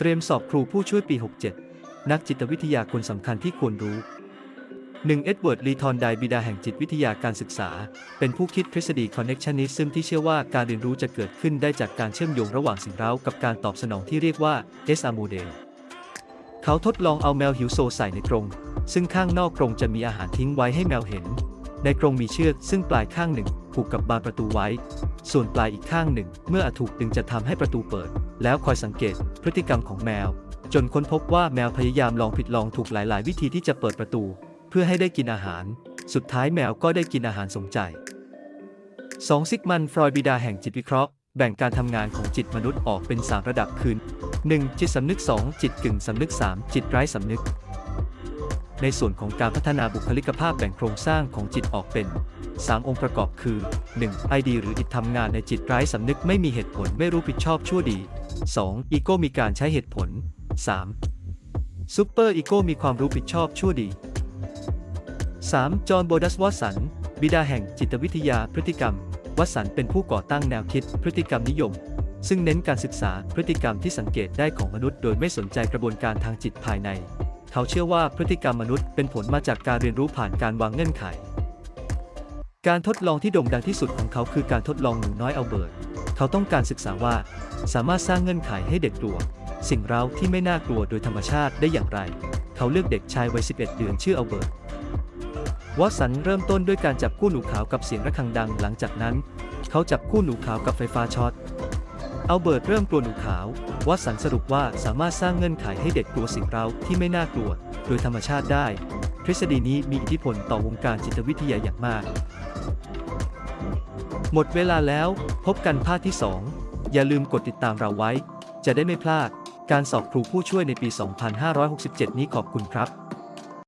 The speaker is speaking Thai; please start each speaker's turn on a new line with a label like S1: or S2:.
S1: เตรียมสอบครูผู้ช่วยปี 67 นักจิตวิทยาคนสำคัญที่ควรรู้ 1. เอ็ดเวิร์ด ลีทอนไดบิดาแห่งจิตวิทยาการศึกษา เป็นผู้คิดทฤษฎี connectionism ที่เชื่อว่าการเรียนรู้จะเกิดขึ้นได้จากการเชื่อมโยงระหว่างสิ่งเร้ากับการตอบสนองที่เรียกว่า SR model เขาทดลองเอาแมวหิวโซใส่ในกรง ซึ่งข้างนอกกรงจะมีอาหารทิ้งไว้ให้แมวเห็น ในกรงมีเชือกซึ่งปลายข้างหนึ่ง ผูกกับบานประตูไว้ ส่วนปลายอีกข้างหนึ่ง เมื่ออถูกดึงจะทำให้ประตูเปิด แล้วคอยสังเกตพฤติกรรมของแมว จนค้นพบว่าแมวพยายามลองผิดลองถูกหลาย ๆ วิธีที่จะเปิดประตู เพื่อให้ได้กินอาหาร สุดท้ายแมวก็ได้กินอาหารสมใจ 2. ซิกมันฟรอยบิดาแห่งจิตวิเคราะห์แบ่งการทำงานของจิตมนุษย์ออกเป็น 3 ระดับคือ 1. จิตสำนึก 2. จิตกึ่งสำนึก 3. จิตไร้สำนึก ในส่วนของการพัฒนาบุคลิกภาพแบ่งโครงสร้างของจิตออกเป็น 3 องค์ประกอบคือ 1. ไอดีหรืออิททำงานในจิตไร้สำนึกไม่มีเหตุผลไม่รู้ผิดชอบชั่วดี 2. อีโก้มีการใช้เหตุผล 3. ซูเปอร์อีโก้มีความรู้ผิดชอบชั่วดี 3. จอห์นโบดัสวอสัน บิดาแห่งจิตวิทยาพฤติกรรม วสันเป็นผู้ก่อตั้งแนวคิดพฤติกรรมนิยม ซึ่งเน้นการศึกษาพฤติกรรมที่สังเกตได้ของมนุษย์โดยไม่สนใจกระบวนการทางจิตภายใน เขาเชื่อว่าพฤติกรรมมนุษย์เป็นผลมาจากการเรียนรู้ผ่านการวางเงื่อนไข การทดลองที่โด่งดังที่สุดของเขาคือการทดลองหนูน้อยอัลเบิร์ต เขาต้องการศึกษาว่า สามารถสร้างเงื่อนไขให้เด็กกลัว สิ่งเร้าที่ไม่น่ากลัวโดยธรรมชาติได้อย่างไร เขาเลือกเด็กชายวัย 11 เดือนชื่ออัลเบิร์ต วอตสันเริ่มต้นด้วยการจับคู่หนูขาวกับเสียงระฆังดัง หลังจากนั้น เขาจับคู่หนูขาวกับไฟฟ้าช็อตอัลเบิร์ตเริ่มกลัวหนูขาว วอตสันสรุปว่าสามารถสร้างเงื่อนไขให้เด็กกลัวสิ่งเร้าที่ไม่น่ากลัว โดยธรรมชาติได้ ทฤษฎีนี้มีอิทธิพลต่อวงการจิตวิทยาอย่างมาก หมดเวลาแล้วพบกันภาคที่ 2 อย่าลืมกดติดตามเราไว้ จะได้ไม่พลาด การสอบครูผู้ช่วยในปี 2567 นี้ขอบคุณครับ